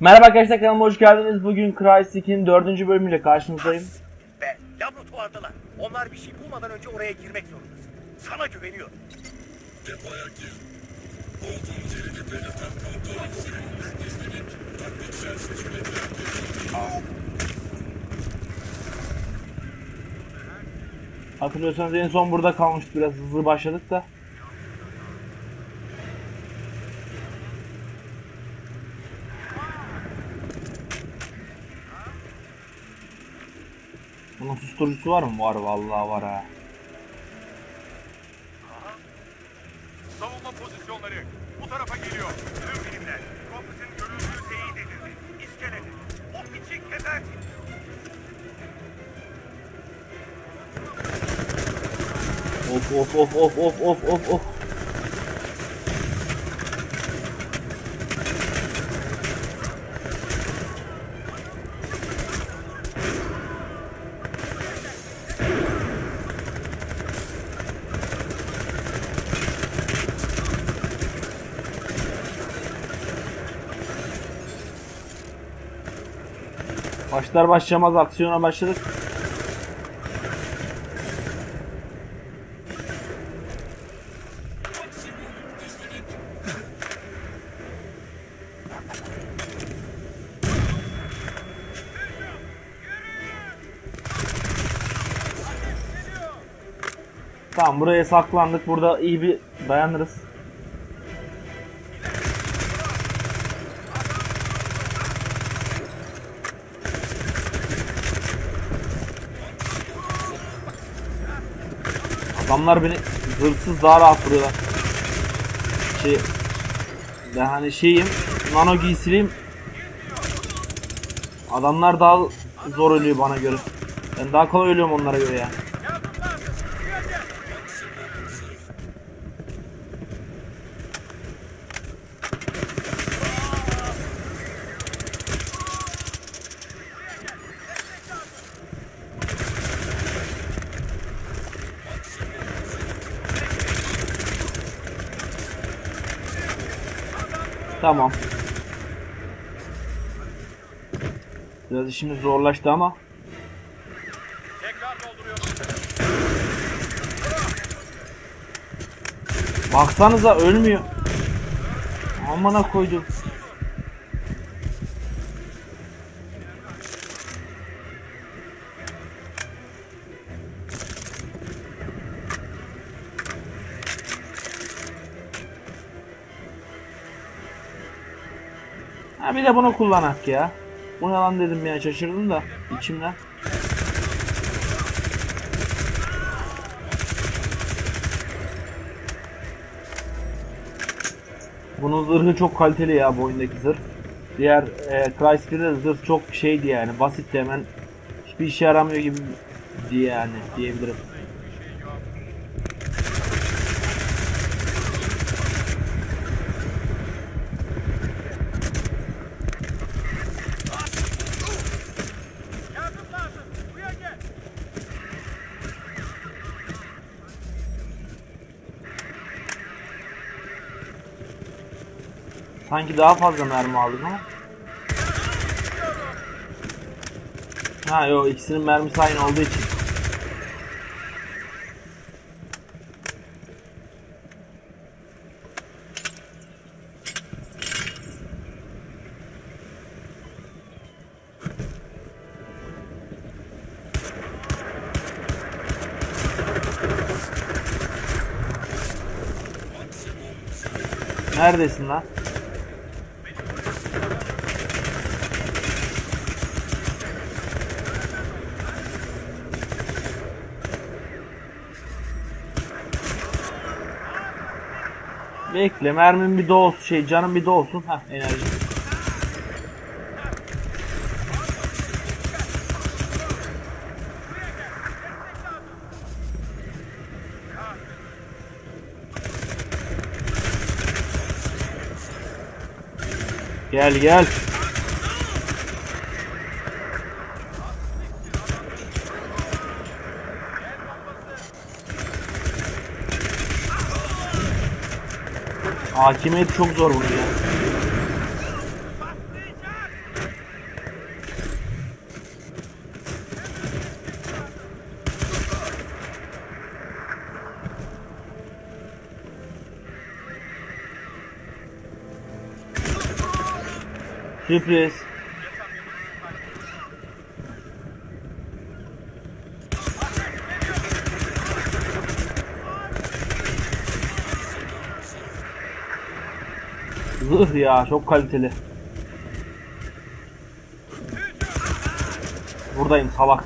Merhaba arkadaşlar kanalıma hoş geldiniz. Bugün Crysik'in 4. bölümüyle karşınızdayım. Ve laboratuvardalar. Onlar bir şey bulmadan önce oraya girmek zorundasın. Sana güveniyorum. Depoya gir. Olduğumuz yeri belirten kontrol sürümümüz izlenip taktiksel seçimleri Hatırlıyorsanız en son burada kalmıştık. Biraz hızlı başladık da. Bunun susturucusu var mı? Var vallahi var ha. Savunma pozisyonları. Bu tarafa geliyor. Tüm birimler. Kompesin görüldüğü teyit edildi. İskelede. O piçi geber. Of of of of of of of of. Başlar başlamaz aksiyona başladık. Tamam buraya saklandık. Burada iyi bir dayanırız. Adamlar beni zırhsız daha rahat vuruyorlar. Şey ben hani şeyim nano giysiliyim. Adamlar daha zor ölüyor bana göre. Ben daha kolay ölüyorum onlara göre ya. Tamam. Biraz işimiz zorlaştı ama. Baksanıza ölmüyor. Amına koydum. Ha bir de bunu kullanak ya. Bu ne lan dedim ya şaşırdım da içimden. Bunun zırhı çok kaliteli ya bu oyundaki zırh. Diğer e, Chrysler'de zırh çok şeydi yani basitti hemen hiçbir işe yaramıyor gibi diye yani diyebilirim. Sanki daha fazla mermi aldık ama. Ha yok ikisinin mermisi aynı olduğu için. Neredesin lan? Bekle mermim bir dolsun şey canım bir dolsun. Heh enerji. Gel gel. Hakimiyet çok zor burada. Sürpriz. Zırh ya çok kaliteli. Buradayım salak.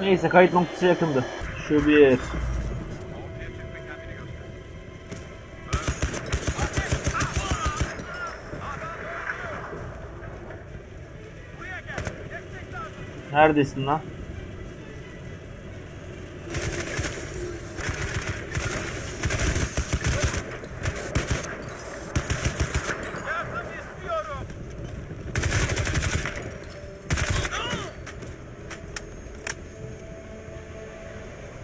Neyse kayıt noktası yakındı. Şu bir. Neredesin lan?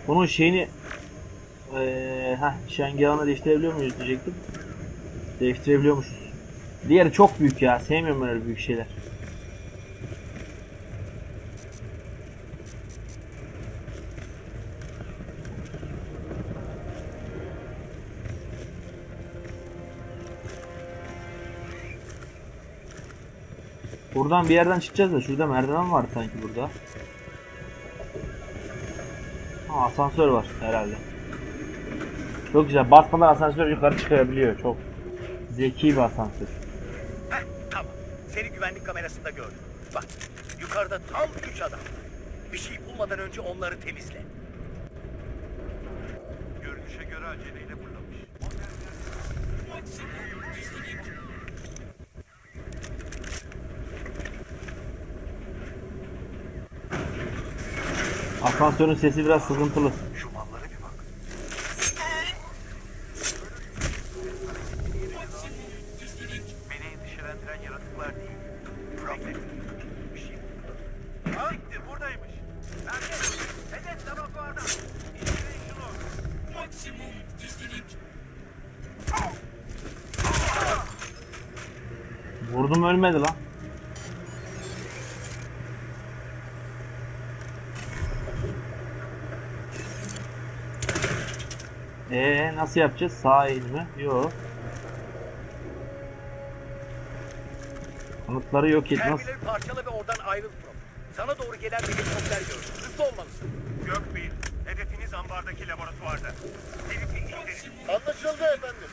Bunun şeyini eee heh, şengahını değiştirebiliyor muyuz diyecektim. Değiştirebiliyormuşuz. Diğeri çok büyük ya. Sevmiyorum öyle büyük şeyler. Buradan bir yerden çıkacağız da şurada merdiven var sanki burada. Ha, asansör var herhalde. Çok güzel. Basmadan asansör yukarı çıkabiliyor. Çok zeki bir asansör. Heh, tamam. Seni güvenlik kamerasında gördüm. Bak, yukarıda tam üç adam. Bir şey bulmadan önce onları temizle. Görünüşe göre aceleyle fırlamış. Asansörün sesi biraz sıkıntılı. Şu mallara bir bak. Beni endişelendiren yaratıklar değil. Problem. Bir şey. Ha? Siktir buradaymış. Nerede? Hedef laboratuvarda. İndirin şunu. Maksimum gizlilik. Vurdum ölmedi lan. Ee nasıl yapacağız? Sağ el mi? Yok. Kanıtları yok et. Nasıl? Terminali parçala ve oradan ayrıl Prof. Sana doğru gelen bir helikopter gördüm. Hızlı olmalısın. Gökbey'in. Hedefiniz ambardaki laboratuvarda. Herifi indirin. Anlaşıldı efendim.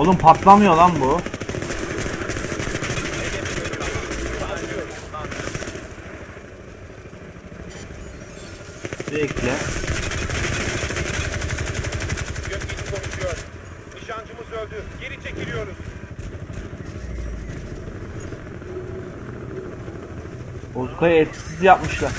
Oğlum patlamıyor lan bu. Bekle. Gökbey konuşuyor. Nişancımız öldü. Geri çekiliyoruz. Bozukayı etkisiz yapmışlar.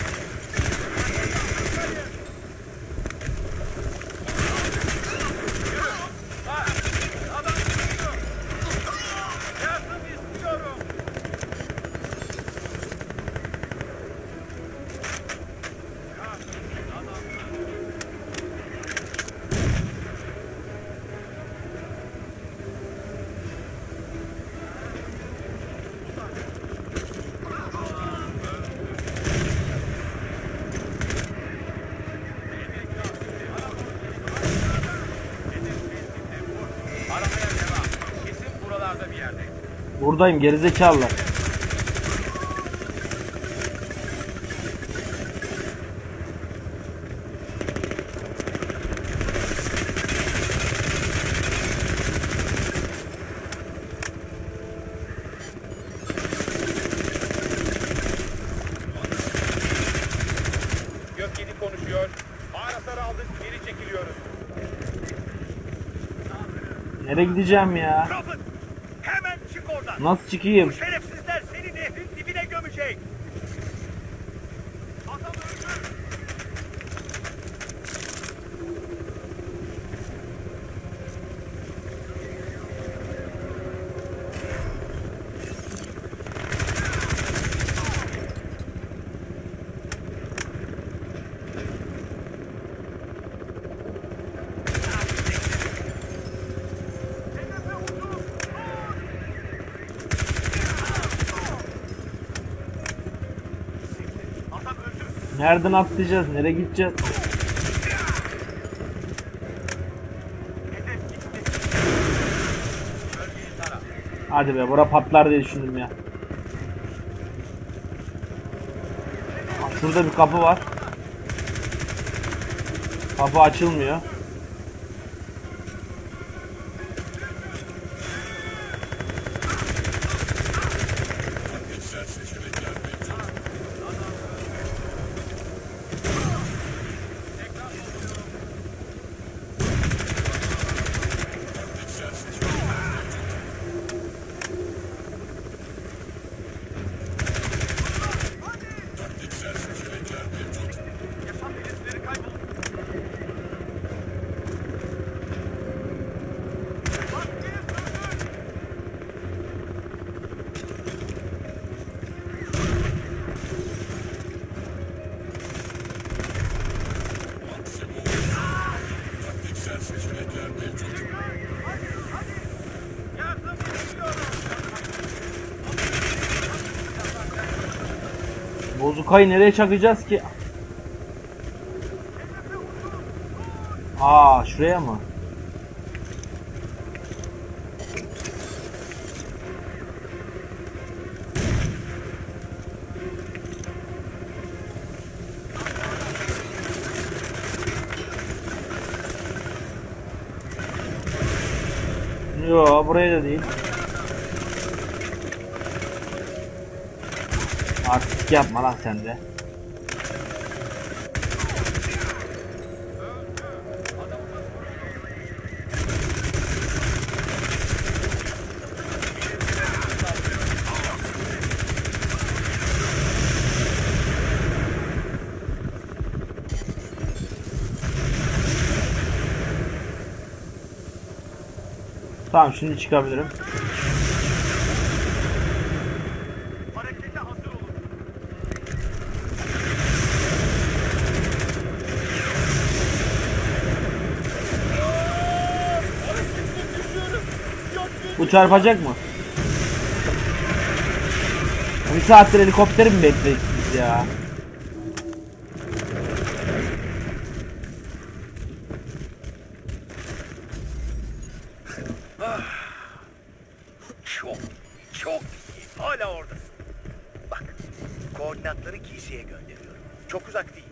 Buradayım gerizekalılar. Gök 7 konuşuyor. Ağır hasar aldık. Geri çekiliyoruz. Nereye gideceğim ya? Oradan. Nasıl çıkayım? Bu şerefsizler seni nehrin dibine gömecek. Nereden atlayacağız? Nereye gideceğiz? Hadi be bura patlar diye düşündüm ya. Şurada bir kapı var. Kapı açılmıyor. Bozukayı nereye çakacağız ki? Aa şuraya mı? Yo buraya da değil. Yapma lan sen de. Tamam şimdi çıkabilirim. Bu çarpacak mı? Bir saattir helikopteri mi bekliyoruz biz ya? Çok, çok iyi. Hala oradasın. Bak, koordinatları giysiye gönderiyorum. Çok uzak değil.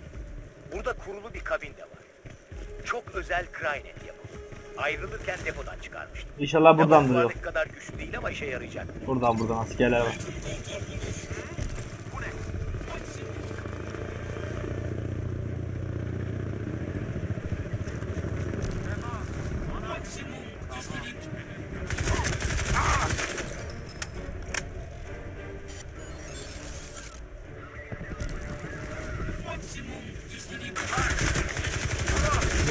Burada kurulu bir kabin de var. Çok özel Crynet yapımı. Ayrılırken depodan çıkarmıştım. İnşallah buradan duruyor. Kadar güçlü değil ama işe yarayacak. Buradan buradan askerler var.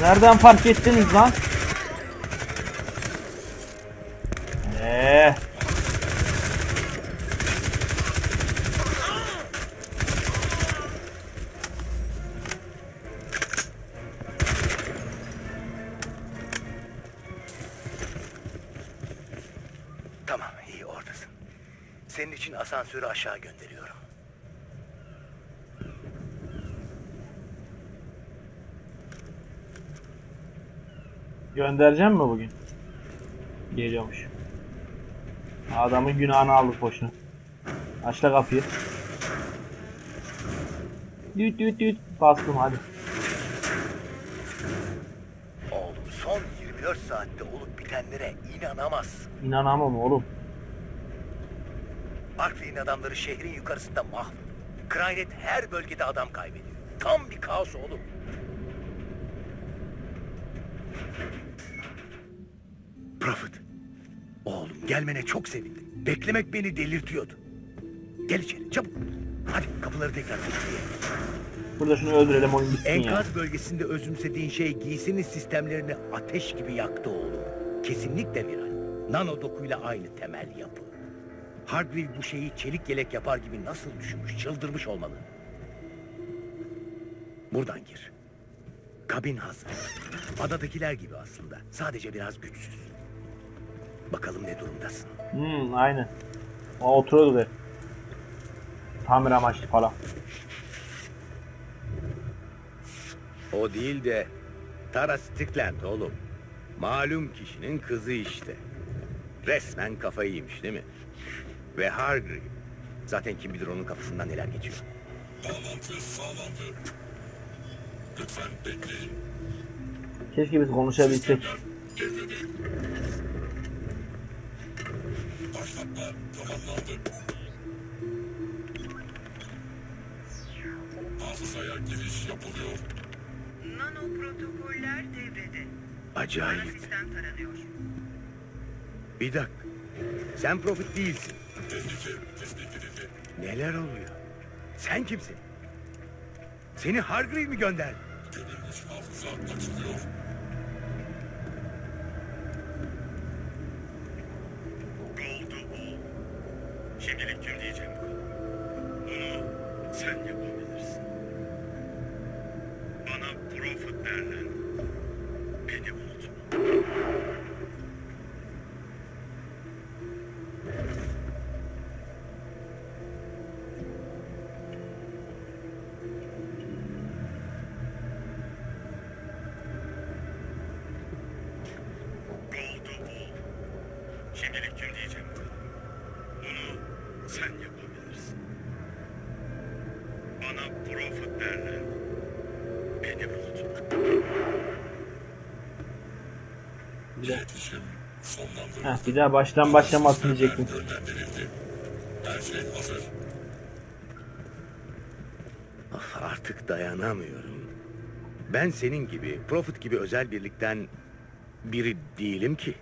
Nereden fark ettiniz lan? Göndereceğim mi bugün? Geliyormuş. Adamın günahını aldık boşuna. Aç da kapıyı. Düt düt düt. Bastım hadi. Oğlum son 24 saatte olup bitenlere inanamazsın. İnanamam oğlum. Barclay'in adamları şehrin yukarısında mahvur. Crynet her bölgede adam kaybediyor. Tam bir kaos oğlum. Prophet. Oğlum gelmene çok sevindim. Beklemek beni delirtiyordu. Gel içeri çabuk. Hadi kapıları tekrar kilitleyelim. Burada şunu öldürelim oyun bitsin ya. Enkaz bölgesinde özümsediğin şey giysinin sistemlerini ateş gibi yaktı oğlum. Kesinlikle viral. Nano dokuyla aynı temel yapı. Hargreave bu şeyi çelik yelek yapar gibi nasıl düşünmüş, çıldırmış olmalı. Buradan gir. Kabin hazır. Adadakiler gibi aslında. Sadece biraz güçsüz. Bakalım ne durumdasın. Hmm aynen. O oturuyordu be. Tamir amaçlı falan. O değil de Tara Strickland oğlum. Malum kişinin kızı işte. Resmen kafayı yemiş değil mi? Ve Hargreave. Zaten kim bilir onun kafasından neler geçiyor. Bağlantı sağlandı. Lütfen bekleyin. Keşke biz konuşabilsek. Devrede. Başlatma tamamlandı. Hafızaya giriş yapılıyor. Nano protokoller devrede. Ana Acayip. sistem taranıyor. Bir dakika. Sen Prophet değilsin. Tehlike tespit edildi. Neler oluyor? Sen kimsin? Seni Hargreave mi gönderdi? Gömülmüş hafıza açılıyor. Совершенно. Heh, bir daha baştan başlamasın diyecektim. Of, artık dayanamıyorum. Ben senin gibi, Prophet gibi özel birlikten biri değilim ki.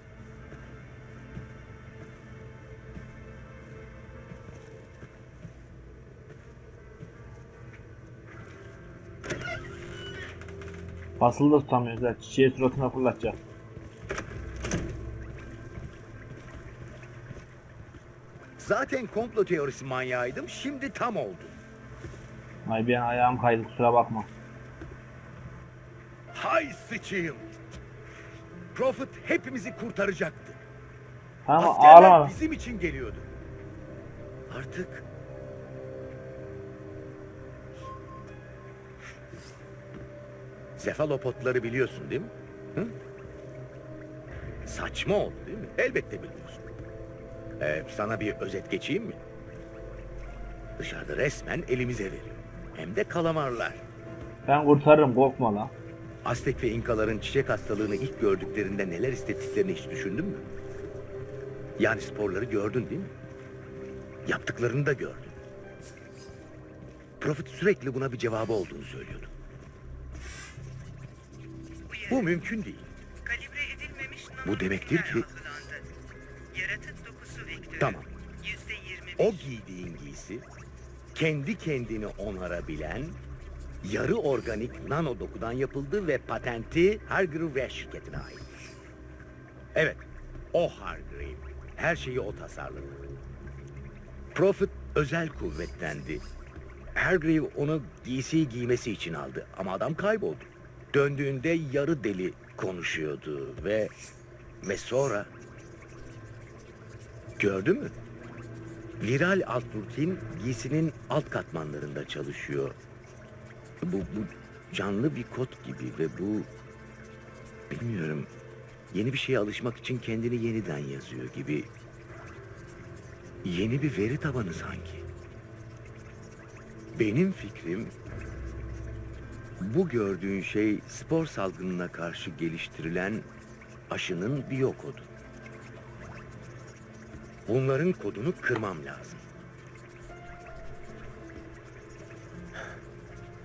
Basılı da tutamıyoruz. Çiçeği suratına fırlatacak. Zaten komplo teorisi manyağıydım, şimdi tam oldu. Ay bir an ayağım kaydı kusura bakma. Hay sıçayım. Prophet hepimizi kurtaracaktı. Tamam Askerler ağlama. bizim için geliyordu. Artık... Sefalopotları biliyorsun değil mi? Hı? Saçma oldu değil mi? Elbette biliyorsun. Ee, sana bir özet geçeyim mi? Dışarıda resmen elimize veriyor. Hem de kalamarlar. Ben kurtarırım korkma lan. Aztek ve İnkaların çiçek hastalığını ilk gördüklerinde neler hissettiklerini hiç düşündün mü? Yani sporları gördün değil mi? Yaptıklarını da gördün. Prophet sürekli buna bir cevabı olduğunu söylüyordu. Bu mümkün değil. Kalibre edilmemiş nano Bu demektir ki- Tamam. %25. O giydiğin giysi kendi kendini onarabilen yarı organik nano dokudan yapıldı ve patenti Hargrave şirketine ait. Evet, o Hargrave. Her şeyi o tasarladı. Prophet özel kuvvetlendi. Hargrave onu giysiyi giymesi için aldı ama adam kayboldu. Döndüğünde yarı deli konuşuyordu ve ve sonra gördün mü? Viral alt rutin giysinin alt katmanlarında çalışıyor. Bu, bu canlı bir kod gibi ve bu bilmiyorum yeni bir şeye alışmak için kendini yeniden yazıyor gibi. Yeni bir veri tabanı sanki. Benim fikrim bu gördüğün şey spor salgınına karşı geliştirilen aşının biyokodu. Bunların kodunu kırmam lazım.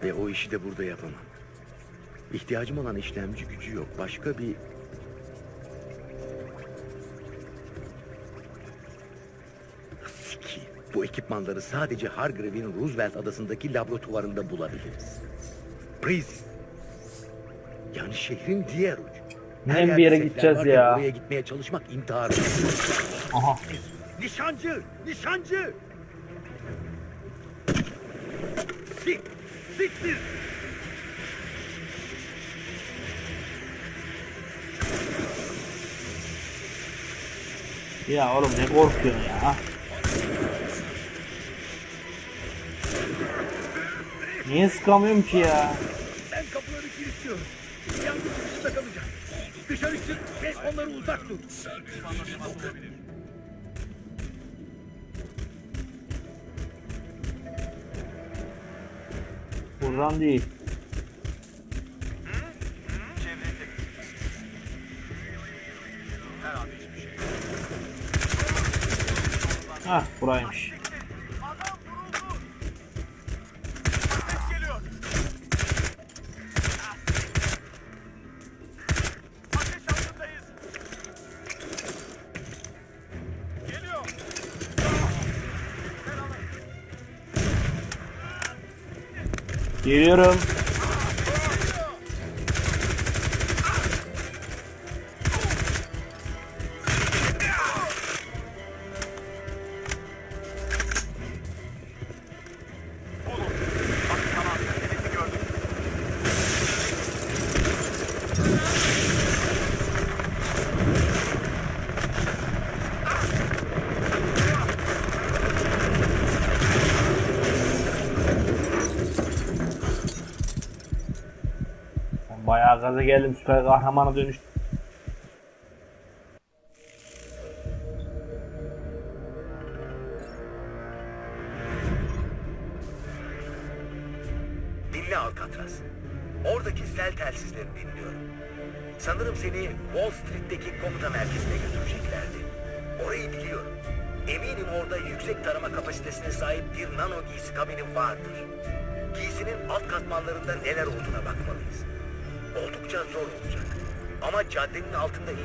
Ve o işi de burada yapamam. İhtiyacım olan işlemci gücü yok. Başka bir... Sikiyim. Bu ekipmanları sadece Hargreave'in Roosevelt adasındaki laboratuvarında bulabiliriz. Breeze. Yani şehrin diğer ucu. Her Hem bir yere gideceğiz ya. Oraya gitmeye çalışmak intihar. Aha. Nişancı! Nişancı! Sik! Siktir! Ya oğlum ne korkuyorsun ya? Niye sıkamıyorum ki ya? Ben kapıları kilitliyorum. Yangın çıkışında kalacak. Dışarı çık ve onları uzak tut. Buradan değil. Hah buraymış. Geliyorum. Gaza geldim süper kahramana dönüştüm.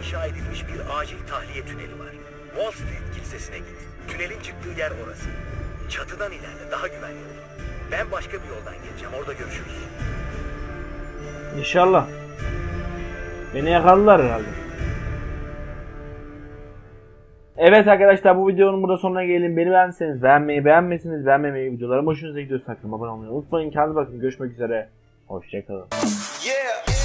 İnşa edilmiş bir acil tahliye tüneli var. Wall Street Kilisesi'ne git. Tünelin çıktığı yer orası. Çatıdan ilerle, daha güvenli olur. Ben başka bir yoldan geleceğim, orada görüşürüz. İnşallah. Beni yakaladılar herhalde. Evet arkadaşlar bu videonun burada sonuna gelelim. Beni beğenseniz beğenmeyi beğenmesiniz beğenmemeyi videolarım hoşunuza gidiyorsa sakın abone olmayı unutmayın. Kendinize bakın görüşmek üzere. Hoşçakalın. Yeah.